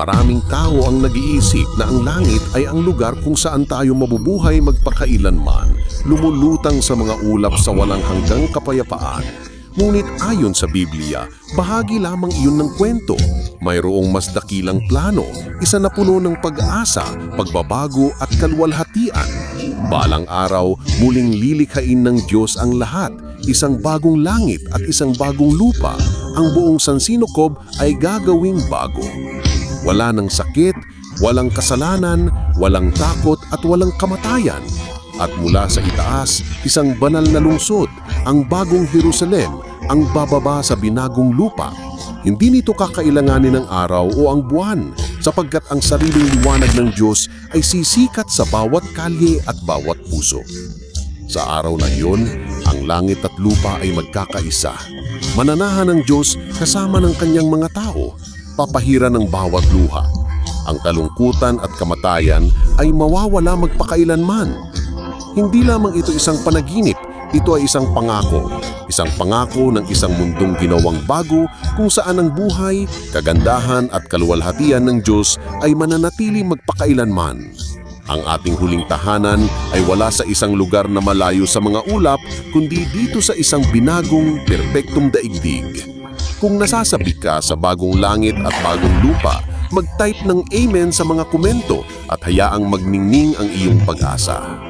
Maraming tao ang nag-iisip na ang langit ay ang lugar kung saan tayo mabubuhay magpakailanman, lumulutang sa mga ulap sa walang hanggang kapayapaan. Ngunit ayon sa Biblia, bahagi lamang iyon ng kwento. Mayroong mas dakilang plano, isa na puno ng pag-asa, pagbabago at kalwalhatian. Balang araw, muling lilikhain ng Diyos ang lahat, isang bagong langit at isang bagong lupa. Ang buong Sansinokob ay gagawing bago. Wala ng sakit, walang kasalanan, walang takot at walang kamatayan. At mula sa itaas, isang banal na lungsod, ang bagong Jerusalem, ang bababa sa binagong lupa. Hindi nito kakailanganin ng araw o ang buwan, sapagkat ang sariling liwanag ng Diyos ay sisikat sa bawat kalye at bawat puso. Sa araw na iyon, ang langit at lupa ay magkakaisa. Mananahan ng Diyos kasama ng kanyang mga tao, papahira ng bawat luha. Ang kalungkutan at kamatayan ay mawawala magpakailanman. Hindi lamang ito isang panaginip, ito ay isang pangako. Isang pangako ng isang mundong ginawang bago kung saan ang buhay, kagandahan at kaluwalhatian ng Diyos ay mananatili magpakailanman. Ang ating huling tahanan ay wala sa isang lugar na malayo sa mga ulap, kundi dito sa isang binagong, perpektong daigdig. Kung nasasabi ka sa bagong langit at bagong lupa, mag-type ng Amen sa mga komento at hayaang magningning ang iyong pag-asa.